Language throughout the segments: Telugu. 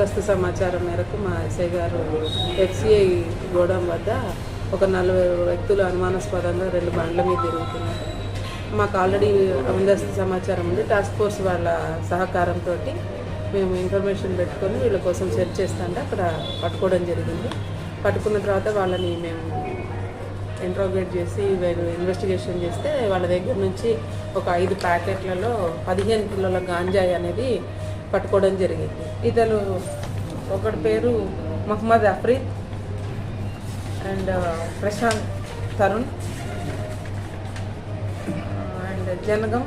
ముందస్తు సమాచారం మేరకు మా ఎస్ఐ గారు ఎఫ్సిఐ గోడౌన్ వద్ద ఒక నలభై వ్యక్తులు అనుమానాస్పదంగా రెండు బండ్ల మీద తిరుగుతున్నారు. మాకు ఆల్రెడీ ముందస్తు సమాచారం ఉంది. టాస్క్ ఫోర్స్ వాళ్ళ సహకారంతో మేము ఇన్ఫర్మేషన్ పెట్టుకొని వీళ్ళ కోసం సెర్చ్ చేస్తుంటే అక్కడ పట్టుకోవడం జరిగింది. పట్టుకున్న తర్వాత వాళ్ళని మేము ఇంట్రోగేట్ చేసి వీళ్ళు ఇన్వెస్టిగేషన్ చేస్తే వాళ్ళ దగ్గర నుంచి ఒక ఐదు ప్యాకెట్లలో పదిహేను కిలోల గాంజాయి అనేది పట్టుకోవడం జరిగింది. ఇతను ఒకటి పేరు Mohammed Afreed and Prashant Tarun. And Jangam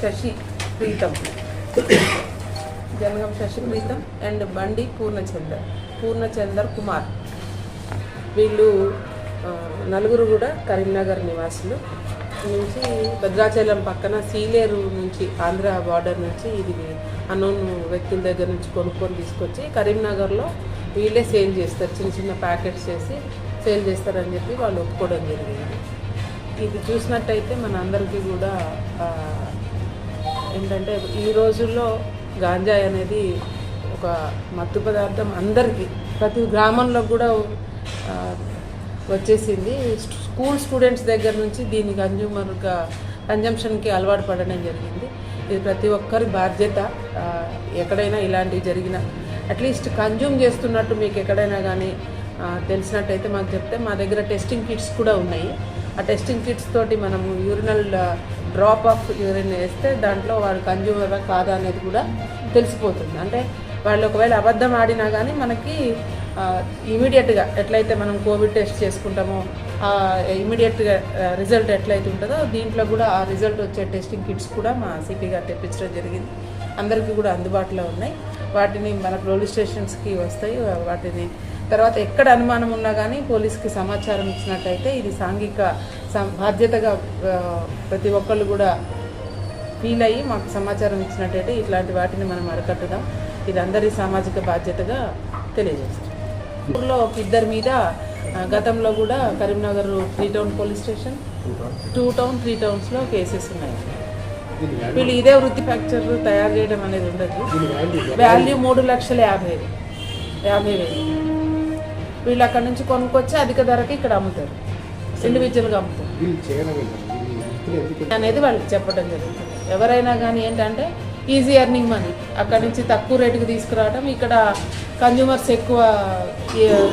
Shashi Preetham. Jangam Shashi Preetham and Bandi Purnachander Purnachander Kumar. వీళ్ళు నలుగురు కూడా కరీంనగర్ నివాసులు. నుంచి భద్రాచలం పక్కన సీలేరు నుంచి ఆంధ్ర బార్డర్ నుంచి ఇది అన్నోన్ వ్యక్తుల దగ్గర నుంచి కొనుక్కొని తీసుకొచ్చి కరీంనగర్లో వీళ్ళే సేల్ చేస్తారు. చిన్న చిన్న ప్యాకెట్స్ చేసి సేల్ చేస్తారని చెప్పి వాళ్ళు ఒప్పుకోవడం జరిగింది. ఇది చూసినట్టయితే మన అందరికీ కూడా ఏంటంటే ఈ రోజుల్లో గాంజాయి అనేది ఒక మత్తు పదార్థం అందరికీ ప్రతి గ్రామంలో కూడా వచ్చేసింది. స్కూల్ స్టూడెంట్స్ దగ్గర నుంచి దీని కన్జ్యూమర్గా కన్జంప్షన్కి అలవాటు పడడం జరిగింది. ఇది ప్రతి ఒక్కరి బాధ్యత. ఎక్కడైనా ఇలాంటివి జరిగిన అట్లీస్ట్ కన్జ్యూమ్ చేస్తున్నట్టు మీకు ఎక్కడైనా కానీ తెలిసినట్టయితే మాకు చెప్తే మా దగ్గర టెస్టింగ్ కిట్స్ కూడా ఉన్నాయి. ఆ టెస్టింగ్ కిట్స్ తోటి మనము యూరినల్ డ్రాప్ ఆఫ్ యూరిన్ వేస్తే దాంట్లో వాడు కన్జ్యూమర్ కాదా అనేది కూడా తెలిసిపోతుంది. అంటే వాళ్ళు ఒకవేళ అబద్ధం ఆడినా కానీ మనకి ఇమీడియట్గా ఎట్లయితే మనం కోవిడ్ టెస్ట్ చేసుకుంటామో ఇమీడియట్గా రిజల్ట్ ఎట్లయితే ఉంటుందో దీంట్లో కూడా ఆ రిజల్ట్ వచ్చే టెస్టింగ్ కిట్స్ కూడా మా సిపి గారు తెప్పించడం జరిగింది. అందరికీ కూడా అందుబాటులో ఉన్నాయి. వాటిని మన పోలీస్ స్టేషన్స్కి వస్తాయి. వాటిని తర్వాత ఎక్కడ అనుమానం ఉన్నా కానీ పోలీస్కి సమాచారం ఇచ్చినట్టయితే ఇది సాంఘిక సం- బాధ్యతగా ప్రతి ఒక్కళ్ళు కూడా ఫీల్ అయ్యి మాకు సమాచారం ఇచ్చినట్టయితే ఇట్లాంటి వాటిని మనం అరికట్టుదాం. ఇది అందరి సామాజిక బాధ్యతగా తెలియజేస్తాం ఊర్లో ఒక ఇద్దరి మీద గతంలో కూడా Karimnagar three town police station two town three టౌన్స్లో cases ఉన్నాయి. వీళ్ళు ఇదే వృత్తి ఫ్యాక్చర్ తయారు చేయడం అనేది ఉండదు. వాల్యూ మూడు లక్షల యాభై యాభై వేలు. వీళ్ళు అక్కడ నుంచి కొనుక్కొచ్చి అధిక ధరకి ఇక్కడ అమ్ముతారు. ఇండివిజువల్గా అమ్ముతారు. అనేది వాళ్ళకి చెప్పడం జరుగుతుంది. ఎవరైనా కానీ ఏంటంటే ఈజీ ఎర్నింగ్ మనీ అక్కడ నుంచి తక్కువ రేటుకి తీసుకురావడం ఇక్కడ కన్జ్యూమర్స్ ఎక్కువ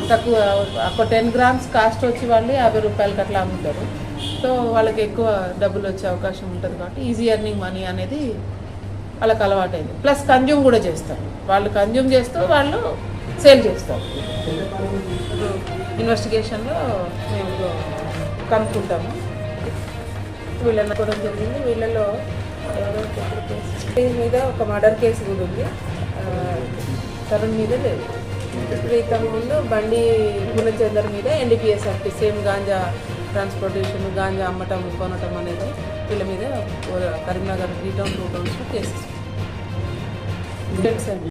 తక్కువ ఒక టెన్ గ్రామ్స్ కాస్ట్ వచ్చి వాళ్ళు యాభై రూపాయలకి అట్లా అమ్ముతారు. సో వాళ్ళకి ఎక్కువ డబ్బులు వచ్చే అవకాశం ఉంటుంది కాబట్టి ఈజీ ఎర్నింగ్ మనీ అనేది వాళ్ళకి అలవాటైంది. ప్లస్ కన్జ్యూమ్ కూడా చేస్తారు. వాళ్ళు కన్జ్యూమ్ చేస్తూ వాళ్ళు సేల్ చేస్తారు. ఇన్వెస్టిగేషన్లో మేము కనుక్కుంటాము. వీళ్ళని కూడా జరిగింది. వీళ్ళలో ఎవరో మీద ఒక మర్డర్ కేసు కూడా ఉంది. తరుణ్ మీద లేదు. ప్రీతం ముందు బండి గుణచందర్ మీద NDPS act same ganja transportation ganja అమ్మటం కొనటం అనేది వీళ్ళ మీద Karimnagar three two towns cases.